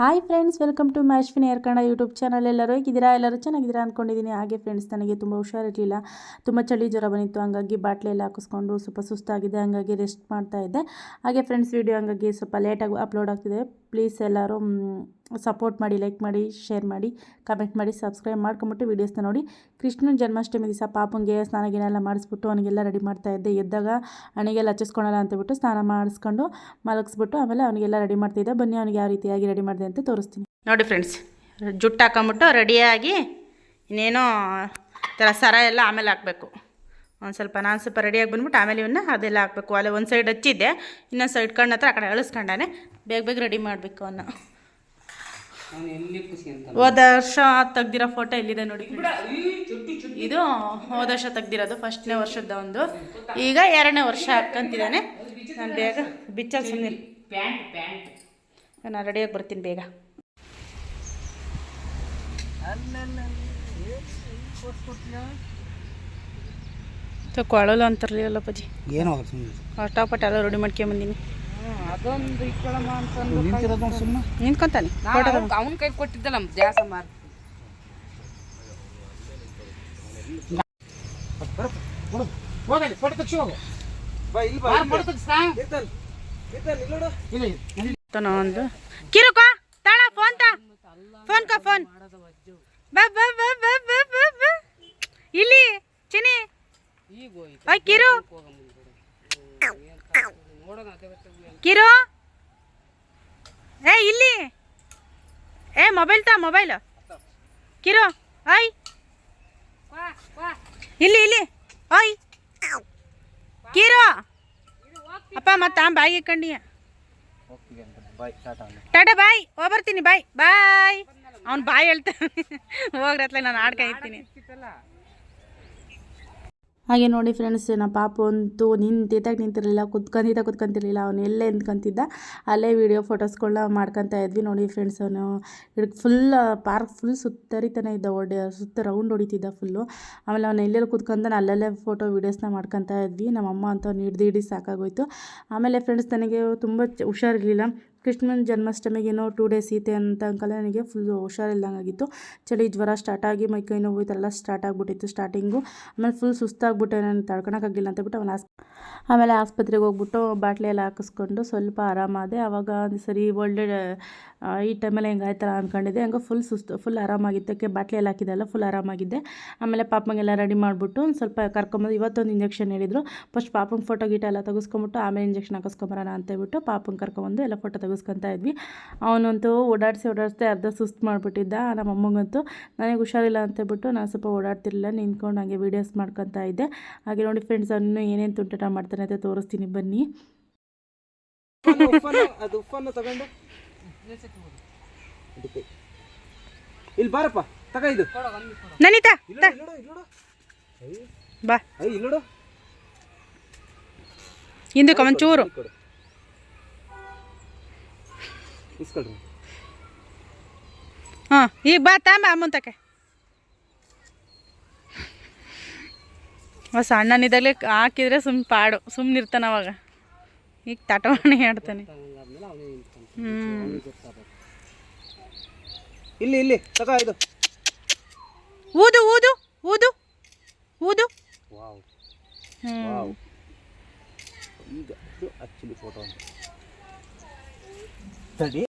Hi friends, welcome to ಮ್ಯಾಶ್ವಿನಿ ಏರ್ Kannada YouTube channel. ಎಲ್ಲರೂ ಹೇಗಿದ್ದೀರಾ? ಎಲ್ಲರೂ ಚೆನ್ನಾಗಿದ್ದೀರಾ ಅಂದ್ಕೊಂಡಿದ್ದೀನಿ ಹಾಗೆ ಫ್ರೆಂಡ್ಸ್, ನನಗೆ ತುಂಬ ಹುಷಾರಿರಲಿಲ್ಲ. ತುಂಬ ಚಳಿ ಜ್ವರ ಬಂದಿತ್ತು. ಹಂಗಾಗಿ ಬಾಟ್ಲೆಲ್ಲ ಹಾಕಿಸ್ಕೊಂಡು ಸ್ವಲ್ಪ ಸುಸ್ತಾಗಿದೆ. ಹಂಗಾಗಿ ರೆಸ್ಟ್ ಮಾಡ್ತಾ ಇದ್ದೆ. ಹಾಗೆ ಫ್ರೆಂಡ್ಸ್ ವಿಡಿಯೋ ಹಂಗಾಗಿ ಸ್ವಲ್ಪ ಲೇಟಾಗಿ ಅಪ್ಲೋಡ್ ಆಗ್ತಿದೆ. ಪ್ಲೀಸ್ ಎಲ್ಲರೂ ಸಪೋರ್ಟ್ ಮಾಡಿ ಲೈಕ್ ಮಾಡಿ ಶೇರ್ ಮಾಡಿ ಕಮೆಂಟ್ ಮಾಡಿ ಸಬ್ಸ್ಕ್ರೈಬ್ ಮಾಡ್ಕೊಂಬಿಟ್ಟು ವೀಡಿಯೋಸ್ನ ನೋಡಿ. ಕೃಷ್ಣನ ಜನ್ಮಾಷ್ಟಮಿ ದಿವಸ ಪಾಪಂಗೆ ಸ್ನಾನ ಗಿನ ಎಲ್ಲ ಮಾಡಿಸ್ಬಿಟ್ಟು ಅವನಿಗೆಲ್ಲ ರೆಡಿ ಮಾಡ್ತಾ ಇದ್ದೆ. ಎದ್ದಾಗ ಹಣೆಗೆಲ್ಲ ಹಚ್ಚಿಸ್ಕೊಳಲ್ಲ ಅಂತಬಿಟ್ಟು ಸ್ನಾನ ಮಾಡಿಸ್ಕೊಂಡು ಮಲಗಿಸ್ಬಿಟ್ಟು ಆಮೇಲೆ ಅವನಿಗೆಲ್ಲ ರೆಡಿ ಮಾಡ್ತಿದ್ದೆ ಬನ್ನಿ, ಅವನಿಗೆ ಯಾವ ರೀತಿಯಾಗಿ ರೆಡಿ ಮಾಡಿದೆ ಅಂತ ತೋರಿಸ್ತೀನಿ. ನೋಡಿ ಫ್ರೆಂಡ್ಸ್ ಜುಟ್ಟು ಹಾಕೊಂಬಿಟ್ಟು ರೆಡಿಯಾಗಿ ಇನ್ನೇನೋ ಥರ ಸರ ಎಲ್ಲ ಆಮೇಲೆ ಹಾಕಬೇಕು. ಒಂದು ಸ್ವಲ್ಪ ನಾನು ಸ್ವಲ್ಪ ರೆಡಿಯಾಗಿ ಬಂದ್ಬಿಟ್ಟು ಆಮೇಲೆ ಇವನ್ನ ಅದೆಲ್ಲ ಹಾಕಬೇಕು. ಅಲ್ಲೇ ಒಂದು ಸೈಡ್ ಹಚ್ಚಿದ್ದೆ ಇನ್ನೊಂದು ಸೈಡ್ ಕಣ್ಣು ಹತ್ರ ಆ ಕಡೆ ಅಳಿಸ್ಕೊಂಡಾನೆ. ಬೇಗ ಬೇಗ ರೆಡಿ ಮಾಡಬೇಕು ಅವನ್ನ ಹೋದ ವರ್ಷ ತೆಗ್ದಿರೋ ಫೋಟೋ ಇಲ್ಲಿದೆ ನೋಡಿ. ಇದು ಹೋದ ವರ್ಷ ತೆಗ್ದಿರೋದು ಫಸ್ಟ್ನೇ ವರ್ಷದ ಒಂದು. ಈಗ ಎರಡನೇ ವರ್ಷ ಹಾಕ್ಕಂತಿದ್ದಾನೆ. ನಾನು ಬೇಗ ಬಿಚ್ಚಲ್ ಸುಮ್ಮನೆ ನಾನು ರೆಡಿಯಾಗಿ ಬರ್ತೀನಿ ಬೇಗ. ಕೊಳಲು ಅಂತಾರಲ್ಲ ಅಪ್ಪಾಜಿ. ಏನು ಸುಮ್ಮನೆ ಅಷ್ಟಾಪಟ್ಟ ಎಲ್ಲ ರೆಡಿ ಮಾಡ್ಕೊಂಬಂದಿನಿ ಅದೊಂದು ಇಟ್ಕೊಳ್ಳಮ್ಮ ಅಂತಂದು ನಿಂತಿರೋದು ಸುಮ್ಮನೆ ನಿಂತ್ಕೊಂತಾನೆ. ಅವನ ಕೈ ಕೊಟ್ಟಿದ್ದಲ್ಲ ದ್ಯಾಸ ಮಾರ್ ಹೋಗಲಿ ಫೋಟೋ ಹೋಗು. ಬಾ ಇಲ್ಲಿ ಬಾ ಫೋಟೋ ತೆಗ್ಸ್ತಾ ಇರ್ತಾನೆ ಇರ್ತಾನೆ ಇಲ್ಲಿ ನೋಡು. ಒಂದು ಕಿರುಕೋ ತಾಳ ಫೋನ್ ತಾ ಫೋನ್ ಕಾ ಫೋನ್ ಬಾ ಬಾ ಬಾ ಬಾ ಬಾ ಬಾ. ಬಾ ಇಲ್ಲಿ ಚಿನಿ ಓಯ್ ಕಿರು. ನೋಡೋಣ ಕಿರು. ಏ ಇಲ್ಲಿ. ಏ ಮೊಬೈಲ್ ತಾ ಮೊಬೈಲ್. ಕಿರು ಐ ಇಲ್ಲಿ ಇಲ್ಲಿ. ಓಯ್. ಕಿರು. ಅಪ್ಪ ಮತ್ತೆ ಬಾಯಿ ಬಾಯ್ ಟಾಟಾ ಬಾಯ್. ಹೋಗಿ ಬರ್ತೀನಿ ಬಾಯ್. ಬಾಯ್. ಅವ್ನು ಬಾಯ್ ಹೇಳ್ತಾನೆ. ಹೋಗ್ರತ್ಲೆ ನಾನು ಆಡ್ಕ ಇರ್ತೀನಿ. ಸಿಕ್ತಲ್ಲ ಹಾಗೆ ನೋಡಿ ಫ್ರೆಂಡ್ಸ್ ನಮ್ಮ ಪಾಪು ಅಂತೂ ನಿಂತಿದ್ದಾಗ ನಿಂತಿರಲಿಲ್ಲ ಕುತ್ಕೊಂಡಿದ್ದ ಕುತ್ಕೊಂತಿರಲಿಲ್ಲ ಅವನು ಎಲ್ಲೇ ನಿಂತ್ಕೊಂತಿದ್ದ, ಅಲ್ಲೇ ವೀಡಿಯೋ ಫೋಟೋಸ್ಗಳನ್ನ ಮಾಡ್ಕೊತಾ ಇದ್ವಿ. ನೋಡಿ ಫ್ರೆಂಡ್ಸ್ ಅವನು ಫುಲ್ ಪಾರ್ಕ್ ಫುಲ್ ಸುತ್ತರಿತಾನೆ ಇದ್ದ ಒಡೆ ಸುತ್ತ ರೌಂಡ್ ಹೊಡಿತಿದ್ದ ಫುಲ್ಲು ಆಮೇಲೆ ಅವನು ಎಲ್ಲೆಲ್ಲಿ ಕುತ್ಕೊಂತಾನೆ ಅಲ್ಲಲ್ಲೇ ಫೋಟೋ ವೀಡಿಯೋಸ್ನ ಮಾಡ್ಕೊತಾ ಇದ್ವಿ. ನಮ್ಮಮ್ಮ ಅಂತ ಅವ್ನು ಹಿಡ್ದು ಹಿಡಿ ಸಾಕಾಗೋಯ್ತು. ಆಮೇಲೆ ಫ್ರೆಂಡ್ಸ್ ನನಗೆ ತುಂಬ ಹುಷಾರಿರಲಿಲ್ಲ. ಕೃಷ್ಣನ ಜನ್ಮಾಷ್ಟಮಿಗೇನೋ ಟೂ ಡೇಸ್ ಐತೆ ಅಂತ ಅಂಕಲ್ಲ ನನಗೆ ಫುಲ್ ಹುಷಾರಿಲ್ಲಂಗಾಗಿತ್ತು ಚಳಿ ಜ್ವರ ಸ್ಟಾರ್ಟ್ ಆಗಿ ಮೈ ಕೈ ನೋವು ಇದೆಲ್ಲ ಸ್ಟಾರ್ಟ್ ಆಗಿಬಿಟ್ಟಿತ್ತು ಸ್ಟಾರ್ಟಿಂಗು ಆಮೇಲೆ ಫುಲ್ ಸುಸ್ತಾಗ್ಬಿಟ್ಟೆ ನಾನು ತಡ್ಕೊಳಕ್ಕಾಗಿಲ್ಲ ಅಂತ ಬಿಟ್ಟು ಅವನ ಆಸ್ ಆಮೇಲೆ ಆಸ್ಪತ್ರೆಗೆ ಹೋಗ್ಬಿಟ್ಟು ಬಾಟ್ಲಿ ಎಲ್ಲ ಹಾಕಿಸ್ಕೊಂಡು ಸ್ವಲ್ಪ ಆರಾಮಾದೆ. ಆವಾಗ ಒಂದು ಸರಿ ಒಳ್ಳೆ ಈ ಟೈಮಲ್ಲಿ ಹೆಂಗೆ ಆಯ್ತಲ್ಲ ಅಂದ್ಕೊಂಡಿದ್ದೆ ಹಂಗೆ ಫುಲ್ ಸುಸ್ತು ಫುಲ್ ಆರಾಮಾಗಿದ್ದಕ್ಕೆ ಬಾಟ್ಲಿ ಎಲ್ಲ ಹಾಕಿದ್ದೆಲ್ಲ ಫುಲ್ ಆರಾಮಾಗಿದ್ದೆ. ಆಮೇಲೆ ಪಾಪಂಗೆಲ್ಲ ರೆಡಿ ಮಾಡಿಬಿಟ್ಟು ಒಂದು ಸ್ವಲ್ಪ ಕರ್ಕೊಂಬಂದು ಇವತ್ತೊಂದು ಇಂಜೆಕ್ಷನ್ ಹೇಳಿದರು. ಫಸ್ಟ್ ಪಾಪಂಗೆ ಫೋಟೋ ಗೀಟ ಎಲ್ಲ ತೆಗೆಸ್ಕೊಂಬಿಟ್ಟು ಆಮೇಲೆ ಇಂಜೆಕ್ಷನ್ ಹಾಕಿಸ್ಕೊಂಬರೋಣ ಅಂತ ಹೇಳ್ಬಿಟ್ಟು ಪಾಪಂಗೆ ಕರ್ಕೊಂಬಂದು ಎಲ್ಲ ಫೋಟೋ ತೆಗೆಸ್ಕೊತಾ ಇದ್ವಿ. ಅವನಂತೂ ಓಡಾಡಿಸಿ ಓಡಾಡಿಸ್ದೆ ಅರ್ಧ ಸುಸ್ತು ಮಾಡಿಬಿಟ್ಟಿದ್ದ. ನಮ್ಮ ಅಮ್ಮಂಗಂತೂ ನನಗೆ ಹುಷಾರಿಲ್ಲ ಅಂತ ಹೇಳ್ಬಿಟ್ಟು ನಾನು ಸ್ವಲ್ಪ ಓಡಾಡ್ತಿರಲಿಲ್ಲ. ನಿಂತ್ಕೊಂಡು ಹಾಗೆ ವೀಡಿಯೋಸ್ ಮಾಡ್ಕೊತಾ ಇದ್ದೆ. ಹಾಗೆ ನೋಡಿ ಫ್ರೆಂಡ್ಸ್ ಅವನು ಏನೇನು ತುಂಟಾಟ ಮಾಡ್ತಾನೆ ಅಂತ ತೋರಿಸ್ತೀನಿ ಬನ್ನಿ. ಅದು ಉಪ್ಪನ್ನು ತಗೊಂಡು. ಇಲ್ಲಿ ಬಾರಪ್ಪ ತಗ ಇದು. ನನಿತಾ ನೋಡು, ನೋಡು. ಬಾ. ಐ ಇಲ್ಲಿ ನೋಡು. ಹಿಂದಕ್ಕೆ ಒಂಚೂರು. ಹಾಂ ಈಗ ಬಾ ತಾಂಬ ಅಮ್ಮಂತಕ್ಕೆ ಹೊಸ ಅಣ್ಣನಿದ್ದಾಗಲೇ ಹಾಕಿದ್ರೆ ಸುಮ್ಮ ಪಾಡು ಸುಮ್ಮನೆ ಇರ್ತಾನೆ ಅವಾಗ. ಈಗ ತಟವಾಣಿ ಆಡ್ತಾನೆ. ಇಲ್ಲಿ ಇಲ್ಲಿ ಇದು. ಊದು ಊದು ಊದು ಊದು. ಈಗ ಆಕ್ಚುಲಿ ಫೋಟೋ ತಡಿ.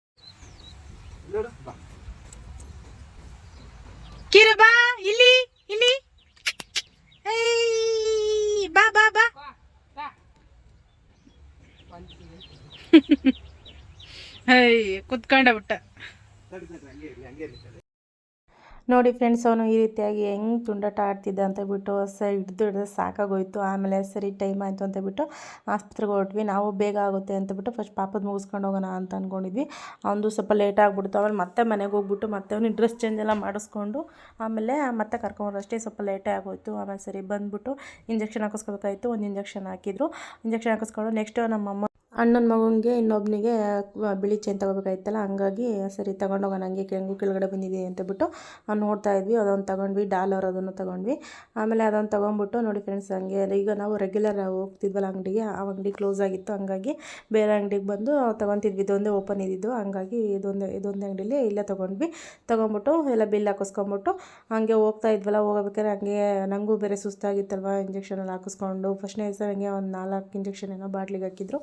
ನೋಡು ಬಾ ಕಿರು ಬಾ ಇಲ್ಲಿ ಇಲ್ಲಿ ಏಯ್, ಬಾ ಬಾ ಬಾ ಕುತ್ಕೊಂಡ ಬಿಟ್ಟ. ನೋಡಿ ಫ್ರೆಂಡ್ಸ್ ಅವನು ಈ ರೀತಿಯಾಗಿ ಹೆಂಗೆ ತುಂಡಾಟ ಆಡ್ತಿದ್ದ ಅಂತ ಬಿಟ್ಟು ಸ ಹಿಡ್ದು ಹಿಡ್ದು ಸಾಕಾಗೋಯ್ತು. ಆಮೇಲೆ ಸರಿ ಟೈಮ್ ಆಯಿತು ಅಂತ ಬಿಟ್ಟು ಆಸ್ಪತ್ರೆಗೆ ಹೊರಟ್ವಿ. ನಾವು ಬೇಗ ಆಗುತ್ತೆ ಅಂತ ಬಿಟ್ಟು ಫಸ್ಟ್ ಪಾಪದ ಮುಗಿಸ್ಕೊಂಡು ಹೋಗೋಣ ಅಂತ ಅಂದ್ಕೊಂಡಿದ್ವಿ ಅವನದು ಸ್ವಲ್ಪ ಲೇಟ್ ಆಗಿಬಿಡ್ತು. ಆಮೇಲೆ ಮತ್ತೆ ಮನೆಗೆ ಹೋಗ್ಬಿಟ್ಟು ಮತ್ತೆ ಅವ್ನು ಡ್ರೆಸ್ ಚೇಂಜ್ ಎಲ್ಲ ಮಾಡಿಸ್ಕೊಂಡು ಆಮೇಲೆ ಮತ್ತೆ ಕರ್ಕೊಂಡು ಅಷ್ಟೇ ಸ್ವಲ್ಪ ಲೇಟೇ ಆಗೋಯ್ತು. ಆಮೇಲೆ ಸರಿ ಬಂದ್ಬಿಟ್ಟು ಇಂಜೆಕ್ಷನ್ ಹಾಕಿಸ್ಕೋಬೇಕಾಯಿತು ಒಂದು ಇಂಜೆಕ್ಷನ್ ಹಾಕಿದ್ರು. ಇಂಜೆಕ್ಷನ್ ಹಾಕಿಸ್ಕೊಂಡು ನೆಕ್ಸ್ಟ್ ನಮ್ಮಮ್ಮ ಅಣ್ಣನ ಮಗನಿಗೆ ಇನ್ನೊಬ್ಬನಿಗೆ ಬಿಳಿ ಚೈನ್ ತೊಗೋಬೇಕಾಗಿತ್ತಲ್ಲ ಹಂಗಾಗಿ ಸರಿ ತೊಗೊಂಡೋಗೋಣ ಹಂಗೆ ಕೆಂಗು ಕೆಳಗಡೆ ಬಂದಿದೆ ಅಂತ ಬಿಟ್ಟು ನೋಡ್ತಾ ಇದ್ವಿ, ಅದೊಂದು ತೊಗೊಂಡ್ವಿ ಡಾಲರ್ ಅದನ್ನು ತೊಗೊಂಡ್ವಿ. ಆಮೇಲೆ ಅದೊಂದು ತೊಗೊಂಬಿಟ್ಟು ನೋಡಿ ಫ್ರೆಂಡ್ಸ್ ಹಂಗೆ ಈಗ ನಾವು ರೆಗ್ಯುಲರ್ ಹೋಗ್ತಿದ್ವಲ್ಲ ಅಂಗಡಿಗೆ, ಆ ಅಂಗಡಿ ಕ್ಲೋಸ್ ಆಗಿತ್ತು, ಹಂಗಾಗಿ ಬೇರೆ ಅಂಗಡಿಗೆ ಬಂದು ತೊಗೊತಿದ್ವಿ ಇದೊಂದೇ ಓಪನ್ ಇದ್ದಿದ್ದು, ಹಂಗಾಗಿ ಇದೊಂದೇ, ಇದೊಂದು ಅಂಗಡಿಲಿ ಇಲ್ಲೇ ತೊಗೊಂಡ್ವಿ. ತೊಗೊಂಬಿಟ್ಟು ಎಲ್ಲ ಬಿಲ್ ಹಾಕಿಸ್ಕೊಂಬಿಟ್ಟು ಹಂಗೆ ಹೋಗ್ತಾ ಇದ್ವಲ್ಲ, ಹೋಗಬೇಕಾದ್ರೆ ಹಂಗೆ ನನಗೂ ಬೇರೆ ಸುಸ್ತಾಗಿತ್ತಲ್ವ ಇಂಜೆಕ್ಷನ್ ಎಲ್ಲ ಹಾಕಿಸ್ಕೊಂಡು ಫಸ್ಟ್ನೇ ದಿವಸ ಹಂಗೆ ಒಂದು ನಾಲ್ಕು ಇಂಜೆಕ್ಷನ್ ಏನೋ ಬಾಟ್ಲಿಗೆ ಹಾಕಿದ್ರು.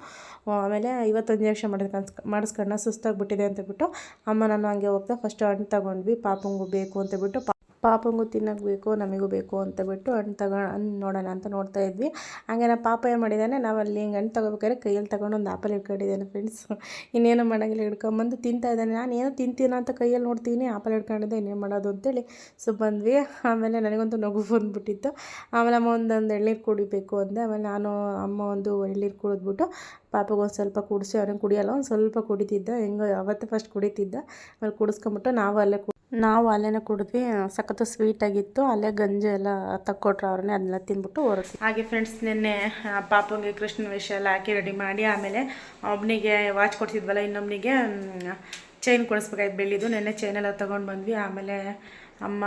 ಆಮೇಲೆ ಇವತ್ತೊಂದು ಇಂಜೆಕ್ಷನ್ ಮಾಡಿದ್ರೆ ಮಾಡಿಸ್ಕೊಂಡು ಸುಸ್ತಾಗಿಬಿಟ್ಟಿದೆ ಅಂತ ಬಿಟ್ಟು ಅಮ್ಮ ನಾನು ಹಂಗೆ ಹೋಗ್ತಾ ಫಸ್ಟ್ ಹಣ್ಣು ತಗೊಂಡ್ವಿ, ಪಾಪಂಗೂ ಬೇಕು ಅಂತ ಬಿಟ್ಟು ಪಾ ಪಾಪಂಗೂ ತಿನ್ನಕ್ಕೆ ಬೇಕು ನಮಗೂ ಬೇಕು ಅಂತ ಬಿಟ್ಟು ಹಣ್ಣು ತಗೋ, ಹಣ್ಣು ನೋಡೋಣ ಅಂತ ನೋಡ್ತಾ ಇದ್ವಿ. ಹಾಗೆ ನಮ್ಮ ಪಾಪ ಏನು ಮಾಡಿದ್ದಾನೆ ನಾವು ಅಲ್ಲಿ ಹಿಂಗೆ ಹಣ್ಣು ತಗೋಬೇಕಾದ್ರೆ ಕೈಯಲ್ಲಿ ತಗೊಂಡು ಒಂದು ಆಪಲ್ ಹಿಡ್ಕೊಂಡಿದ್ದಾನೆ ಫ್ರೆಂಡ್ಸ್ ಇನ್ನೇನು ಮಾಡೋಂಗಿಲ್ಲ, ಹಿಡ್ಕೊಂಬಂದು ತಿಂತಾ ಇದ್ದಾನೆ. ನಾನು ಏನೋ ತಿಂತೀನೋ ಅಂತ ಕೈಯಲ್ಲಿ ನೋಡ್ತೀನಿ, ಆಪಲ್ ಹಿಡ್ಕೊಂಡಿದ್ದೆ, ಇನ್ನೇನು ಮಾಡೋದು ಅಂತೇಳಿ ಸೊ ಬಂದ್ವಿ ಆಮೇಲೆ ನನಗಂತೂ ನಗು ಬಂದುಬಿಟ್ಟಿತ್ತು. ಆಮೇಲೆ ಅಮ್ಮ ಒಂದೊಂದು ಎಳ್ನೀರು ಕುಡಿಬೇಕು ಅಂದೆ. ಆಮೇಲೆ ನಾನು, ಅಮ್ಮ ಒಂದು ಎಳ್ನೀರು ಕುಡಿದ್ಬಿಟ್ಟು ಪಾಪಗೆ ಒಂದು ಸ್ವಲ್ಪ ಕುಡಿಸಿ ಅವ್ರಿಗೆ ಕುಡಿಯಲ್ಲ, ಒಂದು ಸ್ವಲ್ಪ ಕುಡಿತಿದ್ದ. ಹೆಂಗೋ ಅವತ್ತು ಫಸ್ಟ್ ಕುಡಿತಿದ್ದ. ಆಮೇಲೆ ಕುಡಿಸ್ಕೊಂಬಿಟ್ಟು ನಾವು ಅಲ್ಲೇ ನಾವು ಅಲ್ಲೇ ಕುಡಿದ್ವಿ ಸಖತ್ತು ಸ್ವೀಟಾಗಿತ್ತು ಅಲ್ಲೇ ಗಂಜಿ ಎಲ್ಲ ತಕ್ಕೊಟ್ರು ಅವ್ರನ್ನೇ, ಅದನ್ನೆಲ್ಲ ತಿಂದ್ಬಿಟ್ಟು ಹೊರಟ್ವಿ. ಹಾಗೆ ಫ್ರೆಂಡ್ಸ್ ನಿನ್ನೆ ಪಾಪಂಗೆ ಕೃಷ್ಣ ವೇಷ ಎಲ್ಲ ಹಾಕಿ ರೆಡಿ ಮಾಡಿ, ಆಮೇಲೆ ಒಬ್ಬನಿಗೆ ವಾಚ್ ಕೊಡ್ತಿದ್ವಲ್ಲ ಇನ್ನೊಬ್ಬನಿಗೆ ಚೈನ್ ಕೊಡಿಸ್ಬೇಕಾಯ್ತು ಬೆಳ್ಳಿದು. ನೆನ್ನೆ ಚೈನ್ ಎಲ್ಲ ತೊಗೊಂಡು ಬಂದ್ವಿ. ಆಮೇಲೆ ಅಮ್ಮ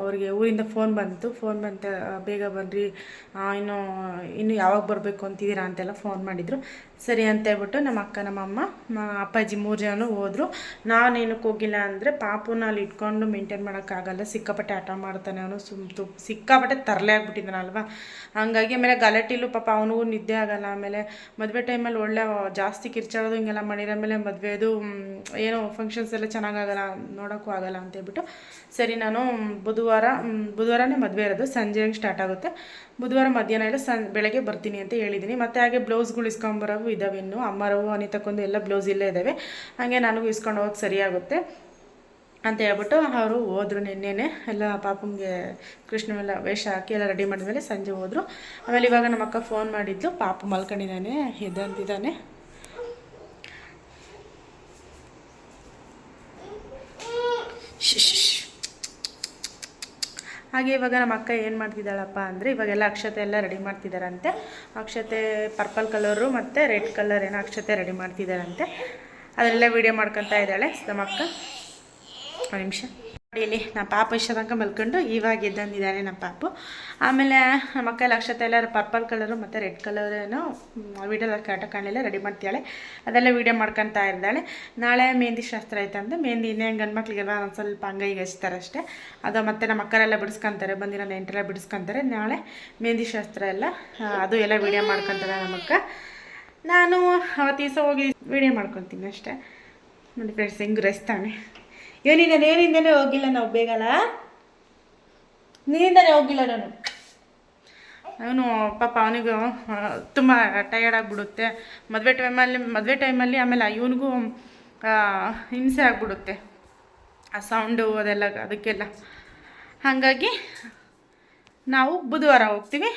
ಅವ್ರಿಗೆ ಊರಿಂದ ಫೋನ್ ಬಂತು. ಫೋನ್ ಬಂತ ಬೇಗ ಬನ್ನಿರಿ ಇನ್ನು ಇನ್ನು ಯಾವಾಗ ಬರಬೇಕು ಅಂತಿದ್ದೀರಾ ಅಂತೆಲ್ಲ ಫೋನ್ ಮಾಡಿದರು. ಸರಿ ಅಂತ ಹೇಳ್ಬಿಟ್ಟು ನಮ್ಮ ಅಕ್ಕ, ನಮ್ಮ ಅಮ್ಮ ಅಪ್ಪಾಜಿ ಮೂರು ಜನ ಹೋದರು. ನಾನೇನಕ್ಕೆ ಹೋಗಿಲ್ಲ ಅಂದರೆ ಪಾಪುನ ಅಲ್ಲಿ ಇಟ್ಕೊಂಡು ಮೇಂಟೈನ್ ಮಾಡೋಕ್ಕಾಗಲ್ಲ, ಸಿಕ್ಕಾಪಟ್ಟೆ ಆಟ ಮಾಡ್ತಾನೆ ಅವನು, ಸುಮ್ ತು, ಸಿಕ್ಕಾಪಟ್ಟೆ ತರಲೆ ಆಗ್ಬಿಟ್ಟಿದ್ದಾನಲ್ವ? ಹಂಗಾಗಿ ಆಮೇಲೆ ಗಲಾಟಿಲು ಪಾಪ ಅವನಿಗೂ ನಿದ್ದೆ ಆಗಲ್ಲ, ಆಮೇಲೆ ಮದುವೆ ಟೈಮಲ್ಲಿ ಒಳ್ಳೆ ಜಾಸ್ತಿ ಕಿರ್ಚಾಡೋದು ಹಿಂಗೆಲ್ಲ ಮಾಡಿರೋ ಆಮೇಲೆ ಮದುವೆದು ಏನೋ ಫಂಕ್ಷನ್ಸ್ ಎಲ್ಲ ಚೆನ್ನಾಗಾಗಲ್ಲ, ನೋಡೋಕ್ಕೂ ಆಗಲ್ಲ ಅಂತೇಳ್ಬಿಟ್ಟು ಸರಿ ನಾನು ಬುಧವಾರ ಬುಧವಾರನೇ ಮದುವೆ ಇರೋದು ಸಂಜೆ ಹಂಗೆ ಸ್ಟಾರ್ಟ್ ಆಗುತ್ತೆ. ಬುಧವಾರ ಮಧ್ಯಾಹ್ನ ಇಲ್ಲ ಸನ್, ಬೆಳಗ್ಗೆ ಬರ್ತೀನಿ ಅಂತ ಹೇಳಿದ್ದೀನಿ. ಮತ್ತು ಹಾಗೆ ಬ್ಲೌಸ್ಗಳು ಇಸ್ಕೊಂಬರೋವು ಇದಾವೆ ಇನ್ನು. ಅಮ್ಮರವು ಅನಿತಕ್ಕೊಂದು ಎಲ್ಲ ಬ್ಲೌಸ್ ಇಲ್ಲೇ ಇದ್ದಾವೆ ಹಾಗೆ ನನಗೂ ಇಸ್ಕೊಂಡು ಹೋಗೋಕೆ ಸರಿಯಾಗುತ್ತೆ ಅಂತ ಹೇಳ್ಬಿಟ್ಟು ಅವರು ಹೋದರು ನಿನ್ನೆನೆ. ಎಲ್ಲ ಪಾಪಂಗೆ ಕೃಷ್ಣವೆಲ್ಲ ವೇಷ ಹಾಕಿ ಎಲ್ಲ ರೆಡಿ ಮಾಡಿದ್ಮೇಲೆ ಸಂಜೆ ಹೋದರು. ಆಮೇಲೆ ಇವಾಗ ನಮ್ಮ ಅಕ್ಕ ಫೋನ್ ಮಾಡಿದ್ದು ಪಾಪು ಮಲ್ಕೊಂಡಿದ್ದಾನೆ ಎದ್ದಂತಿದ್ದಾನೆ ಹಾಗೆ ಇವಾಗ ನಮ್ಮ ಅಕ್ಕ ಏನು ಮಾಡ್ತಿದ್ದಾಳಪ್ಪ ಅಂದರೆ ಇವಾಗೆಲ್ಲ ಅಕ್ಷತೆ ಎಲ್ಲ ರೆಡಿ ಮಾಡ್ತಿದ್ದಾರಂತೆ. ಅಕ್ಷತೆ ಪರ್ಪಲ್ ಕಲರು ಮತ್ತು ರೆಡ್ ಕಲರ್ ಏನೋ ಅಕ್ಷತೆ ರೆಡಿ ಮಾಡ್ತಿದ್ದಾರಂತೆ. ಅದೆಲ್ಲ ವೀಡಿಯೋ ಮಾಡ್ಕೊತಾ ಇದ್ದಾಳೆ ನಮ್ಮ ಅಕ್ಕ. ನಿಮಿಷ. ಇಲ್ಲಿ ನಮ್ಮ ಪಾಪ ಇಷ್ಟ ತನಕ ಮಲ್ಕೊಂಡು ಇವಾಗ ಎದ್ದಂದಿದ್ದಾನೆ ನಮ್ಮ ಪಾಪು. ಆಮೇಲೆ ನಮ್ಮ ಅಕ್ಕ ಅಕ್ಷತೆ ಎಲ್ಲ ಪರ್ಪಲ್ ಕಲರು ಮತ್ತು ರೆಡ್ ಕಲರ್ ಏನೋ ಕಾಟ ಕಾಣಲಿಲ್ಲ ರೆಡಿ ಮಾಡ್ತಾಳೆ ಅದೆಲ್ಲ ವೀಡಿಯೋ ಮಾಡ್ಕೊತಾ ಇದ್ದಾಳೆ. ನಾಳೆ ಮೆಹಂದಿ ಶಾಸ್ತ್ರ ಐತಂದ್ರೆ ಮೆಹಂದಿ ಇನ್ನೇನು ಗಂಡು ಮಕ್ಳಿಗೆಲ್ಲ ಒಂದು ಸ್ವಲ್ಪ ಅಂಗೈಗೆ ಹಚ್ತಾರೆ ಅಷ್ಟೇ. ಅದು ಮತ್ತು ನಮ್ಮ ಅಕ್ಕರೆಲ್ಲ ಬಿಡಿಸ್ಕೊಂತಾರೆ, ಬಂದಿರೋ ನೆಂಟರೆಲ್ಲ ಬಿಡಿಸ್ಕೊಂತಾರೆ. ನಾಳೆ ಮೆಹಂದಿ ಶಾಸ್ತ್ರ ಎಲ್ಲ ಅದು ಎಲ್ಲ ವೀಡಿಯೋ ಮಾಡ್ಕೊತಾರೆ ನಮ್ಮಕ್ಕ ನಾನು ಅವತ್ತು ದಿವಸ ಹೋಗಿ ವೀಡಿಯೋ ಮಾಡ್ಕೊತೀನಿ ಅಷ್ಟೇ. ನೋಡಿ ಫ್ರೆಂಡ್ಸ್ ಹೆಂಗೆ ರಸ್ತಾನೆ ಏನಿದ್ದಾನೆ ನೇನಿಂದನೇ ಹೋಗಿಲ್ಲ ನಾವು ಬೇಗಲ್ಲ ನೀರಿಂದನೇ ಹೋಗಿಲ್ಲ ನಾನು. ಅವನು ಪಾಪ ಅವನಿಗೂ ತುಂಬ ಟಯರ್ಡ್ ಆಗಿಬಿಡುತ್ತೆ. ಮದುವೆ ಟೈಮಲ್ಲಿ ಮದುವೆ ಟೈಮಲ್ಲಿ ಆಮೇಲೆ ಇವನಿಗೂ ಹಿಂಸೆ ಆಗಿಬಿಡುತ್ತೆ. ಆ ಸೌಂಡು ಅದೆಲ್ಲ, ಅದಕ್ಕೆಲ್ಲ. ಹಾಗಾಗಿ ನಾವು ಬುಧವಾರ ಹೋಗ್ತೀವಿ.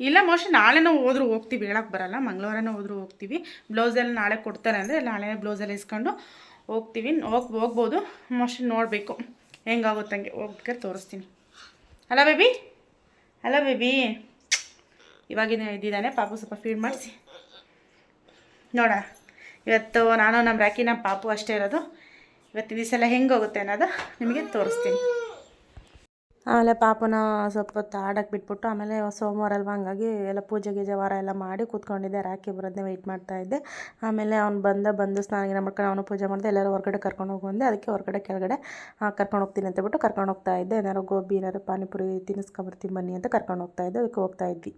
ಇಲ್ಲ ಮೋಸ್ಟ್ ನಾಳೆನೂ ಹೋದ್ರೂ ಹೋಗ್ತೀವಿ. ಹೇಳಕ್ಕೆ ಬರಲ್ಲ. ಮಂಗಳವಾರನೂ ಹೋದ್ರೂ ಹೋಗ್ತೀವಿ. ಬ್ಲೌಸೆಲ್ಲ ನಾಳೆ ಕೊಡ್ತಾರೆ ಅಂದರೆ, ನಾಳೆ ಬ್ಲೌಸೆಲ್ಲ ಇಸ್ಕೊಂಡು ಹೋಗ್ತೀವಿ. ಹೋಗ್, ಹೋಗ್ಬೋದು. ಮೋಸ್ಟ್ಲಿ ನೋಡಬೇಕು. ಹೆಂಗಾಗುತ್ತಂಗೆ ಹೋಗ್ಬೇಕಾದ್ರೆ ತೋರಿಸ್ತೀನಿ. ಅಲ್ಲ ಬೇಬಿ ಅಲ್ಲ ಬೇಬಿ ಇವಾಗಿನ ಇದ್ದಿದ್ದಾನೆ ಪಾಪು ಸ್ವಲ್ಪ ಫೀಡ್ ಮಾಡಿಸಿ. ನೋಡ, ಇವತ್ತು ನಾನು ನಮ್ಮ ರಾಕಿ ನಮ್ಮ ಪಾಪು ಅಷ್ಟೇ ಇರೋದು. ಇವತ್ತಿನ ದಿವಸ ಎಲ್ಲ ಹೆಂಗೆ ಹೋಗುತ್ತೆ ಅನ್ನೋದು ನಿಮಗೆ ತೋರಿಸ್ತೀನಿ. ಆಮೇಲೆ ಪಾಪನ ಸ್ವಲ್ಪ ಹೊತ್ತು ಆಡಕ್ಕೆ ಬಿಟ್ಬಿಟ್ಟು ಆಮೇಲೆ ಸೋಮವಾರ ಅಲ್ವಾ, ಹಂಗಾಗಿ ಎಲ್ಲ ಪೂಜೆ ಗೀಜೆ ವಾರ ಎಲ್ಲ ಮಾಡಿ ಕೂತ್ಕೊಂಡಿದ್ದೆ ರಾಕಿ ಬರೋದನ್ನೇ ವೆಯ್ಟ್ ಮಾಡ್ತಾ ಇದ್ದೆ. ಆಮೇಲೆ ಅವ್ನು ಬಂದ, ಬಂದು ಸ್ನಾನ ಗೀನ ಮಾಡ್ಕೊಂಡು ಅವನು ಪೂಜೆ ಮಾಡಿದೆ, ಎಲ್ಲರೂ ಹೊರಗಡೆ ಕರ್ಕೊಂಡು ಹೋಗು ಅಂದೆ ಅದಕ್ಕೆ ಹೊರಗಡೆ ಕೆಳಗಡೆ ಕರ್ಕೊಂಡು ಹೋಗ್ತೀನಿ ಅಂತ ಬಿಟ್ಟು ಕರ್ಕೊಂಡು ಹೋಗ್ತಾ ಇದ್ದೆ. ಏನಾರು ಗೋಬಿ ಏನಾರು ಪಾನಿಪುರಿ ತಿನ್ನಿಸ್ಕೊಂಬರ್ತೀನಿ ಬನ್ನಿ ಅಂತ ಕರ್ಕೊಂಡು ಹೋಗ್ತಾ ಇದ್ದೆ. ಅದಕ್ಕೆ ಹೋಗ್ತಾ ಇದ್ವಿ.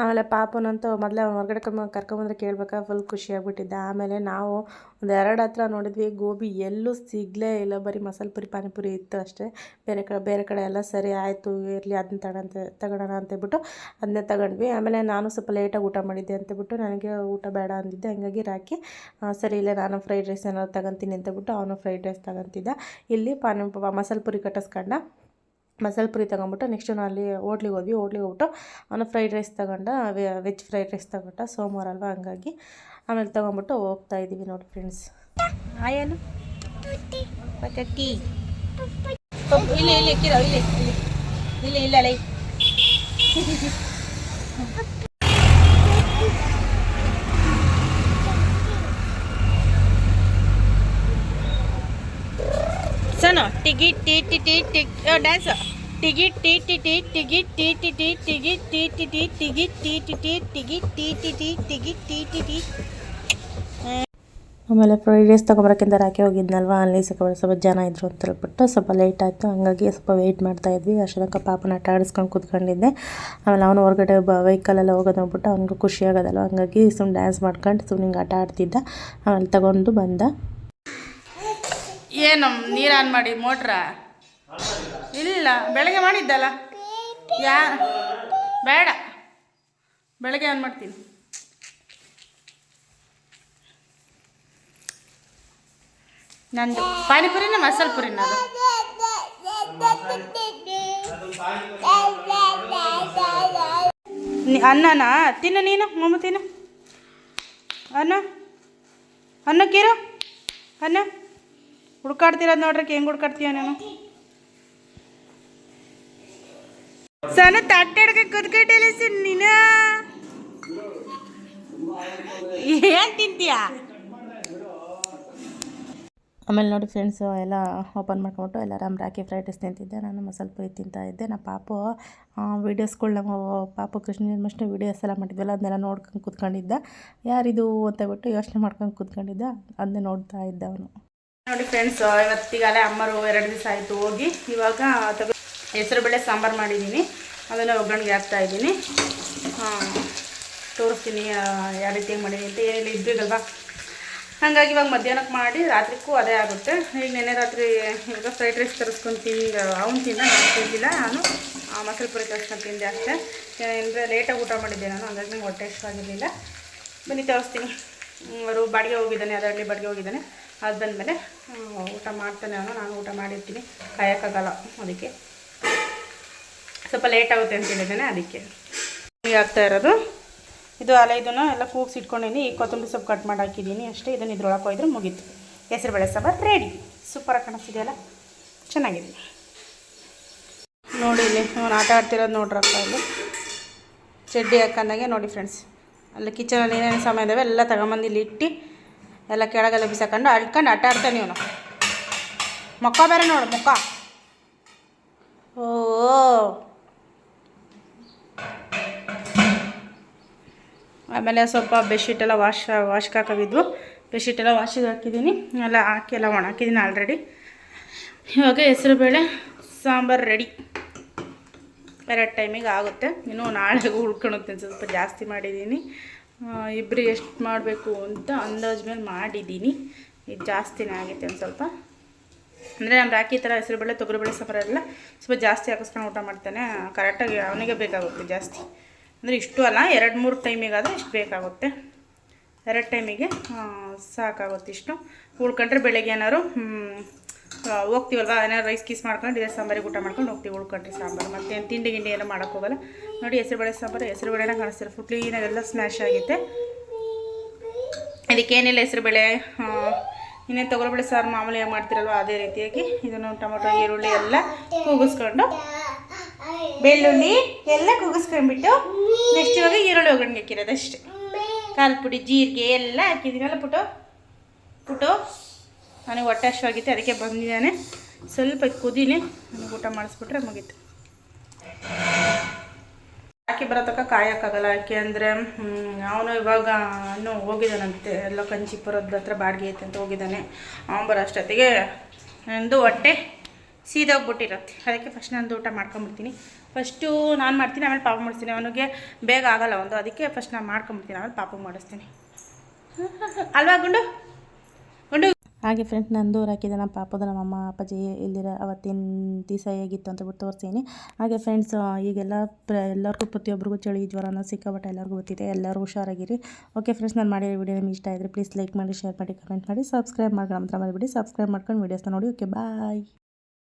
ಆಮೇಲೆ ಪಾಪನಂತೂ ಮೊದಲೇ ಅವ್ನು ಹೊರಗಡೆ ಕರ್ಮ ಕರ್ಕೊಂಬಂದ್ರೆ ಕೇಳ್ಬೇಕಾ? ಫುಲ್ ಖುಷಿಯಾಗ್ಬಿಟ್ಟಿದ್ದ ಆಮೇಲೆ ನಾವು ಒಂದು ಎರಡು ಹತ್ರ ನೋಡಿದ್ವಿ, ಗೋಬಿ ಎಲ್ಲೂ ಸಿಗಲೇ ಇಲ್ಲ. ಬರೀ ಮಸಾಲೆ ಪುರಿ, ಪಾನಿಪುರಿ ಇತ್ತು ಅಷ್ಟೇ. ಬೇರೆ ಕಡೆ ಬೇರೆ ಕಡೆ ಎಲ್ಲ ಸರಿ ಆಯಿತು, ಇರಲಿ ಅದನ್ನ ತಗೊಂತ ತಗೊಳ್ಳೋಣ ಅಂತೇಳ್ಬಿಟ್ಟು ಅದನ್ನೇ ತಗೊಂಡ್ವಿ. ಆಮೇಲೆ ನಾನು ಸ್ವಲ್ಪ ಲೇಟಾಗಿ ಊಟ ಮಾಡಿದ್ದೆ ಅಂತೇಳ್ಬಿಟ್ಟು ನನಗೆ ಊಟ ಬೇಡ ಅಂದಿದ್ದೆ. ಹಂಗಾಗಿ ರಾಕಿ ಸರಿ, ಇಲ್ಲ ನಾನು ಫ್ರೈಡ್ ರೈಸ್ ಏನಾದ್ರು ತಗೊತೀನಿ ಅಂತೇಳ್ಬಿಟ್ಟು ಅವನು ಫ್ರೈಡ್ ರೈಸ್ ತಗೊಂತಿದ್ದ. ಇಲ್ಲಿ ಪಾನಿ ಮಸಾಲೆ ಪುರಿ ಕಟ್ಟಿಸ್ಕೊಂಡ ಮಸಾಲೆ ಪುರಿ ತೊಗೊಂಬಿಟ್ಟು ನೆಕ್ಸ್ಟ್ ನಾನು ಅಲ್ಲಿ ಹೋಟ್ಲಿಗೆ ಹೋದ್ವಿ. ಹೋಟ್ಲಿಗೆ ಹೋಗ್ಬಿಟ್ಟು ಅವನು ಫ್ರೈಡ್ ರೈಸ್ ತಗೊಂಡ ವೆಜ್ ಫ್ರೈಡ್ ರೈಸ್ ತಗೊಂಡ ಸೋಮವಾರ ಅಲ್ವಾ ಹಂಗಾಗಿ ಆಮೇಲೆ ತೊಗೊಂಬಿಟ್ಟು ಹೋಗ್ತಾ ಇದ್ದೀವಿ ನೋಡಿ ಫ್ರೆಂಡ್ಸ್ ಆಯನು ಇಲ್ಲಿ ಇಲ್ಲಿ ಕಿರೋ ಇಲ್ಲಿ ಇಲ್ಲಿ. ಇಲ್ಲಿ ಇಲ್ಲ ಟಿಗಿ ಸನು ಟಿ ಟಿ ಟಿ ಟಿಗ್ ಡ್ಯಾನ್ಸ್ ಟಿಗಿ ಟಿ ಟಿ ಟಿ ಟಿಗಿ ಟಿ ಟಿ ಟಿ ಟಿಗಿ ಟಿ ಟಿ ಟಿ ಟಿಗಿ ಟಿ ಟಿ ಟಿ ಟಿಗಿ ಟಿ ಟಿ ಟಿ ಟಿಗಿ ಟಿ ಟಿ ಟಿ ಆಮೇಲೆ ಫ್ರೈಡ್ ರಾಕಿ ಹೋಗಿದ್ನಲ್ವ ಅಲ್ಲಿ ಸ್ವಲ್ಪ ಸ್ವಲ್ಪ ಜನ ಇದ್ರು ಅಂತ ಹೇಳ್ಬಿಟ್ಟು ಸ್ವಲ್ಪ ಲೇಟ್ ಆಯಿತು ಹಂಗಾಗಿ ಸ್ವಲ್ಪ ವೆಯ್ಟ್ ಮಾಡ್ತಾ ಇದ್ವಿ ಅಷ್ಟು ತನಕ ಪಾಪನ ಆಟ ಆಡಿಸ್ಕೊಂಡು ಕೂತ್ಕೊಂಡಿದ್ದೆ ಆಮೇಲೆ ಅವನು ಹೊರಗಡೆ ವೆಹಿಕಲೆಲ್ಲ ಹೋಗೋದು ನೋಡ್ಬಿಟ್ಟು ಅವ್ನಿಗೆ ಖುಷಿ ಹಂಗಾಗಿ ಸುಮ್ಮನೆ ಡ್ಯಾನ್ಸ್ ಮಾಡ್ಕೊಂಡು ಸುಮ್ಮನೆ ಹಿಂಗೆ ಆಟ ಆಡ್ತಿದ್ದ ಆಮೇಲೆ ತಗೊಂಡು ಬಂದ ಏನು ನೀರು ಆನ್ ಮಾಡಿ ಮೋಟ್ರ? ಇಲ್ಲ, ಬೆಳಗ್ಗೆ ಮಾಡಿದ್ದಲ್ಲ. ಯಾ, ಬೇಡ. ಬೆಳಗ್ಗೆ ಆನ್ ಮಾಡ್ತೀನಿ. ನಂದು ಪಾನಿಪುರಿನ ಮಸಾಲ ಪುರಿನ ಅದು ಅನ್ನನಾ? ತಿನ್ನು ನೀನು, ಮೊಮ್ಮ ತಿನ್ನು. ಅನ್ನ? ಅನ್ನಕ್ಕಿರು ಅನ್ನ? ಹುಡ್ಕಾಡ್ತಿರೋದು ನೋಡ್ರಿ, ಹೆಂಗೆ ಹುಡ್ಕಾಡ್ತೀಯ ನಾನು? ಸಣ್ಣ ತಟ್ಟೆಡ್ಗೆ ಕುದ್ಕಟ್ಟಿಲ್ಲ ಸರ್ ನೀನ? ಏನು ತಿಂತೀಯಾ? ಆಮೇಲೆ ನೋಡಿ ಫ್ರೆಂಡ್ಸು ಎಲ್ಲ ಓಪನ್ ಮಾಡ್ಕೊಂಬಿಟ್ಟು ಎಲ್ಲ ರಾಮ್ ರಾಕಿ ಫ್ರೈಡ್ ರೈಸ್ ತಿಂತಿದ್ದೆ. ನಾನು ಮಸಾಲೆ ಪುರಿ ತಿಂತಾ ಇದ್ದೆ. ನಮ್ಮ ಪಾಪು ವೀಡಿಯೋಸ್ಗಳು ನಮ್ಮ ಪಾಪು ಕೃಷ್ಣ ಜನ್ಮಾಷ್ಟಮಿ ವೀಡಿಯೋಸ್ ಎಲ್ಲ ಮಾಡಿದ್ವಲ್ಲ, ಅದನ್ನೆಲ್ಲ ನೋಡ್ಕೊಂಡು ಕೂತ್ಕೊಂಡಿದ್ದ. ಯಾರಿದು ಅಂತ ಬಿಟ್ಟು ಯೋಚನೆ ಮಾಡ್ಕೊಂಡು ಕೂತ್ಕೊಂಡಿದ್ದ. ಅದನ್ನ ನೋಡ್ತಾ ಇದ್ದ ಅವನು. ನೋಡಿ ಫ್ರೆಂಡ್ಸ್ ಇವತ್ತಿಗಾಲೇ ಅಮ್ಮರು ಎರಡು ದಿವಸ ಆಯಿತು ಹೋಗಿ. ಇವಾಗ ತಗೋ ಹೆಸರುಬೇಳೆ ಸಾಂಬಾರು ಮಾಡಿದ್ದೀನಿ. ಅದನ್ನು ಒಗ್ಗರಣೆಗೆ ಹಾಕ್ತಾ ಇದ್ದೀನಿ. ತೋರಿಸ್ತೀನಿ ಯಾವ ರೀತಿ ಮಾಡಿದ್ದೀನಿ ಅಂತ ಏನಿಲ್ಲ ಇದ್ರಿಗಲ್ವಾ ಹಾಗಾಗಿ ಇವಾಗ ಮಧ್ಯಾಹ್ನಕ್ಕೆ ಮಾಡಿ, ರಾತ್ರಿಗೂ ಅದೇ ಆಗುತ್ತೆ. ಈಗ ನೆನ್ನೆ ರಾತ್ರಿ ಇವಾಗ ಫ್ರೈಡ್ ರೈಸ್ ತರಿಸ್ಕೊಂಡು ತಿಂದು ಅವ್ನು ತಿಂದ, ನಾನು ತಿಂದಿಲ್ಲ ನಾನು. ಮಸಾಲೆ ಪುರಿ ತರಿಸ್ಕೊಂಡು ತಿಂದೆ ಅಷ್ಟೇ. ಏನಂದರೆ ಲೇಟಾಗಿ ಊಟ ಮಾಡಿದ್ದೆ ನಾನು, ಹಂಗಾಗಿ ನಂಗೆ ಹೊಟ್ಟೆ ಇಷ್ಟವಾಗಿರಲಿಲ್ಲ ಬನ್ನಿ ತೋರಿಸ್ತೀನಿ. ಅವರು ಬಾಡಿಗೆ ಹೋಗಿದ್ದಾನೆ ಅದರಲ್ಲಿ ಬಾಡಿಗೆ ಹೋಗಿದ್ದಾನೆ. ಅದು ಬಂದಮೇಲೆ ಊಟ ಮಾಡ್ತಾನೆ ಅವನು, ನಾನು ಊಟ ಮಾಡಿರ್ತೀನಿ. ಕಾಯೋಕ್ಕಾಗಲ್ಲ ಅದಕ್ಕೆ. ಸ್ವಲ್ಪ ಲೇಟ್ ಆಗುತ್ತೆ ಅಂತ ಹೇಳಿದ್ದಾನೆ, ಅದಕ್ಕೆ. ಆಗ್ತಾ ಇರೋದು. ಇದು ಅಲೆ ಇದನ್ನು ಎಲ್ಲ ಕೂಗ್ಸಿ ಇಟ್ಕೊಂಡಿನಿ. ಈ ಕೊತ್ತಂಬರಿ ಸೊಪ್ಪು ಕಟ್ ಮಾಡಿ ಹಾಕಿದ್ದೀನಿ. ಅಷ್ಟೇ ಇದನ್ನು ಇದ್ರೊಳಗೆ ಹೋಯ್ದ್ರೆ ಮುಗೀತು. ಹೆಸರು ಬೇಳೆ ಸಾಂಬಾರು ರೆಡಿ ಸೂಪರಾಗಿ ಕಾಣಿಸ್ತಿದೆಯಲ್ಲ? ಚೆನ್ನಾಗಿದೆ. ನೋಡಿ ಇಲ್ಲಿ ಅವನು ಆಟ ಆಡ್ತಿರೋದು ನೋಡ್ರಪ್ಪ ಇಲ್ಲಿ. ಚಡ್ಡಿ ಹಾಕಂದಾಗೆ ನೋಡಿ ಫ್ರೆಂಡ್ಸ್ ಅಲ್ಲಿ ಕಿಚನಲ್ಲಿ ಏನೇನು ಸಾಮಾನು ಇದ್ದಾವೆ ಎಲ್ಲ ತಗೊಂಬಂದು ಇಲ್ಲಿ ಇಟ್ಟು ಎಲ್ಲ ಕೆಳಗೆಲ್ಲ ಬಿಸಾಕೊಂಡು ಅಳ್ಕೊಂಡು ಆಟ ಆಡ್ತಾನೆ ಇವನು. ಮೊಕ್ಕ ಬೇರೆ ನೋಡು ಮೊಕ್ಕ ಓ. ಆಮೇಲೆ ಸ್ವಲ್ಪ ಬೆಡ್ಶೀಟ್ ಎಲ್ಲ ವಾಶ್ ವಾಶ್ಗೆ ಹಾಕಿದ್ವು ಬೆಡ್ಶೀಟ್ ಎಲ್ಲ ವಾಶಿಗೆ ಹಾಕಿದ್ದೀನಿ. ಎಲ್ಲ ಹಾಕಿ, ಎಲ್ಲ ಒಣ ಹಾಕಿದ್ದೀನಿ ಆಲ್ರೆಡಿ ಇವಾಗ ಹೆಸರುಬೇಳೆ ಸಾಂಬಾರು ರೆಡಿ ಎರಡು ಟೈಮಿಗೆ ಆಗುತ್ತೆ. ಇನ್ನೂ ನಾಳೆಗೂ ಉಳ್ಕೊಳುತ್ತೆ, ಸ್ವಲ್ಪ ಜಾಸ್ತಿ ಮಾಡಿದ್ದೀನಿ. ಇಬ್ಬರಿಗೆ ಎಷ್ಟು ಮಾಡಬೇಕು ಅಂತ ಅಂದಾಜು ಮೇಲೆ ಮಾಡಿದ್ದೀನಿ. ಇದು ಜಾಸ್ತಿನೇ ಆಗೈತೆ ಒಂದು ಸ್ವಲ್ಪ. ಅಂದರೆ ನಮ್ಮ ರಾಕಿ ಥರ ಹೆಸರುಬೇಳೆ ತೊಗರಿಬೇಳೆ ಸಫರ ಎಲ್ಲ ಸ್ವಲ್ಪ ಜಾಸ್ತಿ ಹಾಕಿಸ್ಕೊಂಡು ಊಟ ಮಾಡ್ತಾನೆ. ಕರೆಕ್ಟಾಗಿ ಅವನಿಗೆ ಬೇಕಾಗುತ್ತೆ ಜಾಸ್ತಿ. ಅಂದರೆ ಇಷ್ಟು ಅಲ್ಲ, ಎರಡು ಮೂರು ಟೈಮಿಗಾದರೆ ಇಷ್ಟು ಬೇಕಾಗುತ್ತೆ. ಎರಡು ಟೈಮಿಗೆ ಸಾಕಾಗುತ್ತೆ ಇಷ್ಟು. ಉಳ್ಕೊಂಡ್ರೆ ಬೆಳಗ್ಗೆ ಏನಾದ್ರು ಹೋಗ್ತೀವಲ್ವ? ಏನಾರು ರೈಸ್ ಕೀಸ್ ಮಾಡ್ಕೊಂಡು ಇದೇ ಸಾಂಬಾರಿಗೆ ಊಟ ಮಾಡ್ಕೊಂಡು ಹೋಗ್ತೀವಿ ಉಳ್ಕೊಂಡ್ರಿ ಸಾಂಬಾರು. ಮತ್ತು ತಿಂಡಿ ಗಿಂಡಿ ಏನೋ ಮಾಡೋಕ್ಕೋಗಲ್ಲ ನೋಡಿ, ಹೆಸರುಬೇಳೆ ಸಾಂಬಾರು, ಹೆಸರುಬೇಳೆನ ಕಾಣಿಸ್ತಾರೆ ಫುಲ್ ಕ್ಲೀನಾಗೆಲ್ಲ ಸ್ಮ್ಯಾಶ್ ಆಗೈತೆ. ಇದಕ್ಕೇನಿಲ್ಲ ಹೆಸರುಬೇಳೆ ಇನ್ನೇನು ತೊಗರಿಬೇಳೆ ಸಾರು ಮಾಮೂಲಿಯಾಗಿ ಮಾಡ್ತಿರಲ್ವ, ಅದೇ ರೀತಿಯಾಗಿ ಇದನ್ನು ಟೊಮೊಟೊ, ಈರುಳ್ಳಿ ಎಲ್ಲ ಕೂಗಿಸ್ಕೊಂಡು, ಬೆಳ್ಳುಳ್ಳಿ ಎಲ್ಲ ಕೂಗಿಸ್ಕೊಂಡ್ಬಿಟ್ಟು ನೆಕ್ಸ್ಟ್ ಇವಾಗ ಈರುಳ್ಳಿ ಒಗ್ಗರಣೆ ಹಾಕಿರೋದು ಅಷ್ಟೇ. ಖಾರದ ಪುಡಿ, ಜೀರಿಗೆ ಎಲ್ಲ ಹಾಕಿದ್ದೀನಲ್ಲ ಪುಟೋ ಪುಟ್ಟು? ನನಗೆ ಹೊಟ್ಟೆ ಅಷ್ಟವಾಗಿತ್ತು ಅದಕ್ಕೆ ಬಂದಿದ್ದಾನೆ. ಸ್ವಲ್ಪ ಕುದೀಲಿ, ನನಗೆ ಊಟ ಮಾಡಿಸ್ಬಿಟ್ರೆ ಮುಗೀತು. ಹಾಕಿ ಬರೋ ತನಕ ಕಾಯೋಕ್ಕಾಗಲ್ಲ ಯಾಕೆ ಅಂದರೆ ಅವನು ಇವಾಗ ಅನ್ನು ಹೋಗಿದ್ದಾನಂತೆ. ಎಲ್ಲ ಕಂಚಿಪುರದ ಹತ್ರ ಬಾಡಿಗೆ ಐತೆ ಅಂತ ಹೋಗಿದ್ದಾನೆ. ಅವನು ಬರೋ ಅಷ್ಟೊತ್ತಿಗೆ ನಂದು ಹೊಟ್ಟೆ ಸೀದೋಗ್ಬಿಟ್ಟಿರತ್ತೆ. ಅದಕ್ಕೆ ಫಸ್ಟ್ ನಂದು ಊಟ ಮಾಡ್ಕೊಂಬಿಡ್ತೀನಿ. ಫಸ್ಟು ನಾನು ಮಾಡ್ತೀನಿ, ಆಮೇಲೆ ಪಾಪ ಮಾಡಿಸ್ತೀನಿ. ಅವನಿಗೆ ಬೇಗ ಆಗಲ್ಲ ಒಂದು. ಅದಕ್ಕೆ ಫಸ್ಟ್ ನಾನು ಮಾಡ್ಕೊಂಬಿಡ್ತೀನಿ, ಆಮೇಲೆ ಪಾಪ ಮಾಡಿಸ್ತೀನಿ. ಅಲ್ವಾ ಗುಂಡು? ಹಾಗೆ ಫ್ರೆಂಡ್ಸ್ ನಂದು ಹಾಕಿದೆ, ನಮ್ಮ ಪಾಪದ ನಮ್ಮ ಅಮ್ಮ, ಅಪ್ಪಾಜಿ ಇಲ್ಲಿರ ಅವತ್ತಿನ ದಿವಸ ಹೇಗಿತ್ತು ಅಂತ ಬಿಟ್ಟು ತೋರಿಸ್ತೀನಿ ಹಾಗೆ ಫ್ರೆಂಡ್ಸ್ ಈಗೆಲ್ಲ ಪ್ರ, ಎಲ್ಲರಿಗೂ ಪ್ರತಿಯೊಬ್ಬರಿಗೂ ಚಳಿ, ಜ್ವರನ ಸಿಕ್ಕಾಬಟ್ಟೆ ಎಲ್ಲರಿಗೂ ಗೊತ್ತಿದೆ. ಎಲ್ಲರೂ ಹುಷಾರಾಗಿರಿ. ಓಕೆ ಫ್ರೆಂಡ್ಸ್ ನಾನು ಮಾಡಿರೋ ವಿಡಿಯೋ ನಿಮ್ಗೆ ಇಷ್ಟ ಆದರೆ ಪ್ಲೀಸ್ ಲೈಕ್ ಮಾಡಿ ಶೇರ್ ಮಾಡಿ ಕಮೆಂಟ್ ಮಾಡಿ ಸಬ್ಸ್ಕ್ರೈಬ್ ಮಾಡ್ಕೊಂಡು ಮಾತ್ರ ಮಾಡಿಬಿಡಿ ಸಬ್ಸ್ಕ್ರೈಬ್ ಮಾಡ್ಕೊಂಡು ವೀಡಿಯೋಸ್ನ ನೋಡಿ. Okay bye